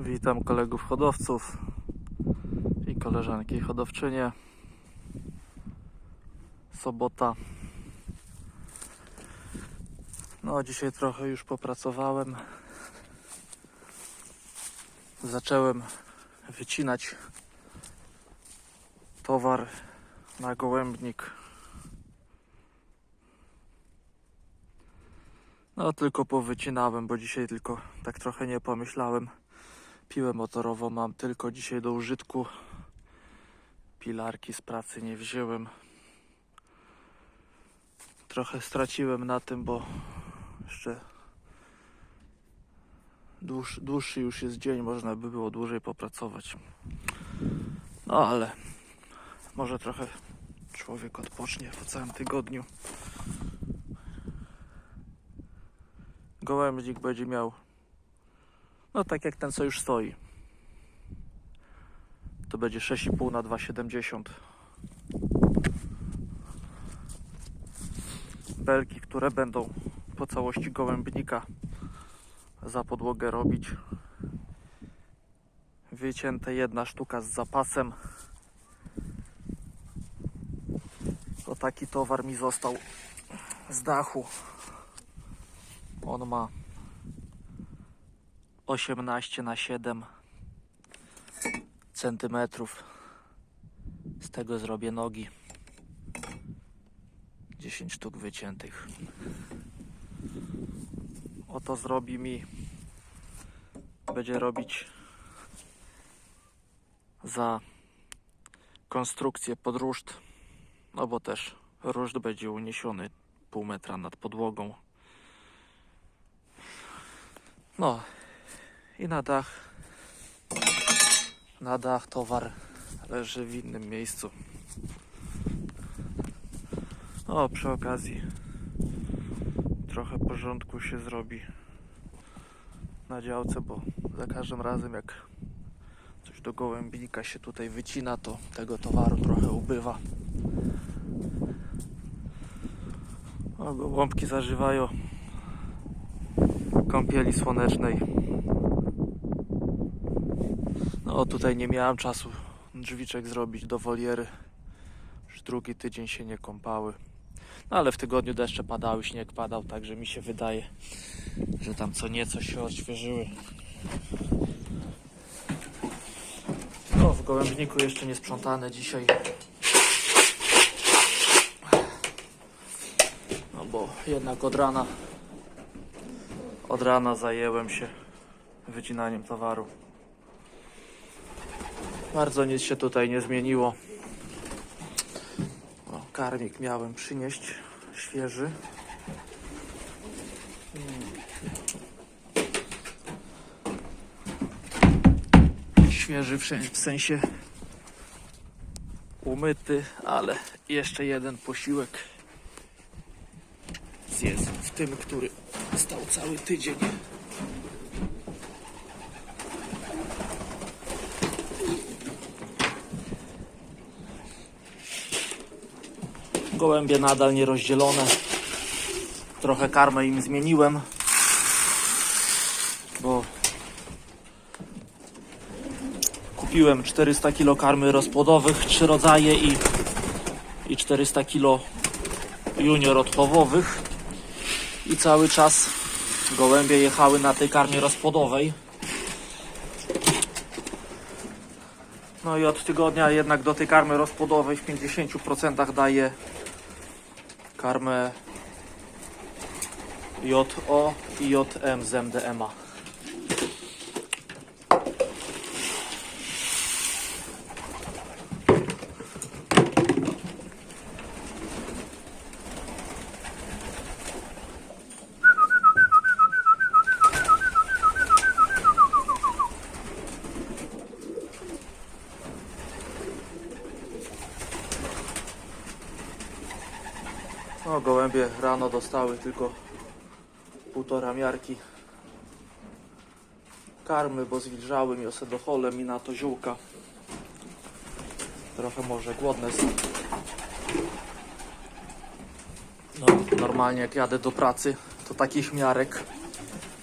Witam kolegów hodowców i koleżanki hodowczynie. Sobota. No, dzisiaj trochę już popracowałem. Zacząłem wycinać towar na gołębnik. No, tylko powycinałem, bo dzisiaj tylko tak trochę nie pomyślałem. Piłę motorową mam tylko dzisiaj do użytku. Pilarki z pracy nie wziąłem. Trochę straciłem na tym, bo jeszcze dłuż, dłuższy już jest dzień, można by było dłużej popracować. No ale może trochę człowiek odpocznie po całym tygodniu. Gołębnik będzie miał no tak jak ten co już stoi. To będzie 6,5 na 2,70. Belki, które będą po całości gołębnika za podłogę robić. Wycięte jedna sztuka z zapasem. To taki towar mi został z dachu. On ma 18 na 7 centymetrów. Z tego zrobię nogi. 10 sztuk wyciętych. Oto zrobi mi będzie robić za konstrukcję pod ruszt. No bo też ruszt będzie uniesiony pół metra nad podłogą. No, i na dach. Na dach towar leży w innym miejscu. O przy okazji trochę porządku się zrobi na działce bo za każdym razem jak coś do gołębnika się tutaj wycina to tego towaru trochę ubywa. O gołąbki zażywają kąpieli słonecznej no tutaj nie miałem czasu drzwiczek zrobić do woliery. Już drugi tydzień się nie kąpały. No ale w tygodniu deszcze padały, śnieg padał, także mi się wydaje, że tam co nieco się odświeżyły. No w gołębniku jeszcze nie sprzątane dzisiaj. No bo jednak od rana od rana zajęłem się wycinaniem towaru. Bardzo nic się tutaj nie zmieniło. O, karmik miałem przynieść świeży. Mm. Świeży w sen- w sensie umyty, ale jeszcze jeden posiłek zjedz w tym, który stał cały tydzień. Gołębie nadal nierozdzielone. Trochę karmę im zmieniłem, bo kupiłem 400 kg karmy rozpłodowych, trzy rodzaje i, i 400 kg junior odchowowych i cały czas gołębie jechały na tej karmie rozpłodowej. No i od tygodnia jednak do tej karmy rozpłodowej w 50% daję karmę JO i JM z MDMA. No, gołębie rano dostały tylko półtora miarki karmy, bo zwilżały mi osedocholem i na to ziółka. Trochę może głodne są. No, normalnie jak jadę do pracy, to takich miarek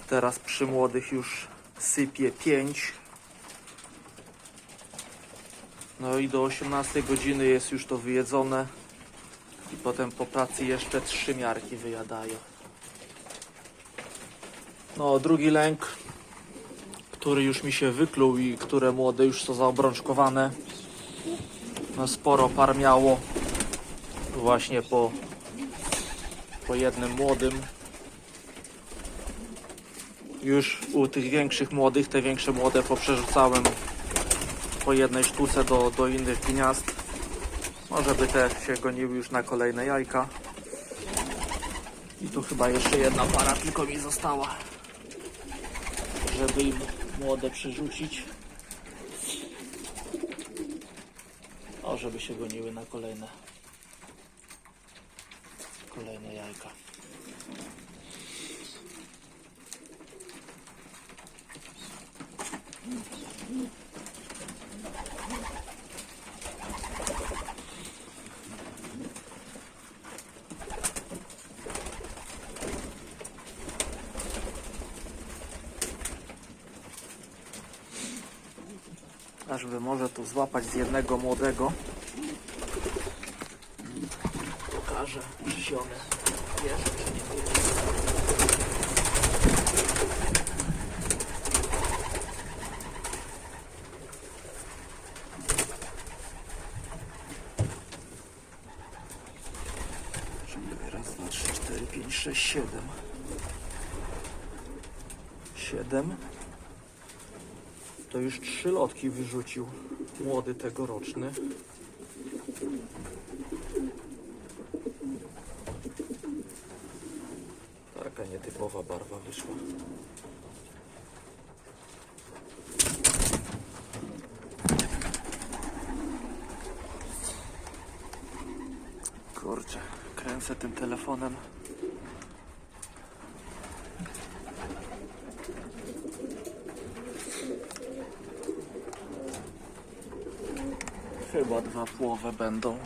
teraz przy młodych już sypie 5 No i do 18 godziny jest już to wyjedzone. I potem po pracy jeszcze trzy miarki wyjadają. No, drugi lęk, który już mi się wykluł i które młode już są zaobrączkowane. No, sporo par miało właśnie po, po jednym młodym. Już u tych większych młodych, te większe młode poprzerzucałem po jednej sztuce do, do innych gniazd. Może by te się goniły już na kolejne jajka. I tu chyba jeszcze jedna para tylko mi została. Żeby im młode przerzucić. O, żeby się goniły na kolejne kolejne jajka. Aż by może tu złapać z jednego młodego. Pokażę, czy się czy nie Raz, cztery, pięć, siedem. Siedem to już trzy lotki wyrzucił młody tegoroczny. Taka nietypowa barwa wyszła. Kurczę, kręcę tym telefonem. Chyba dwa płowe będą.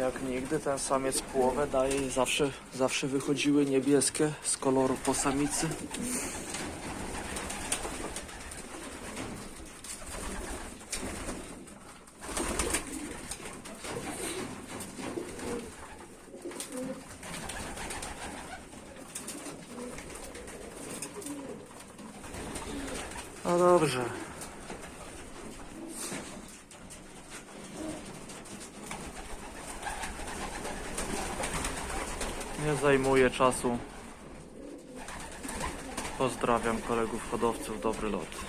Jak nigdy ten samiec płowę daje i zawsze, zawsze wychodziły niebieskie z koloru po samicy. No dobrze. Nie zajmuje czasu. Pozdrawiam kolegów hodowców. Dobry lot.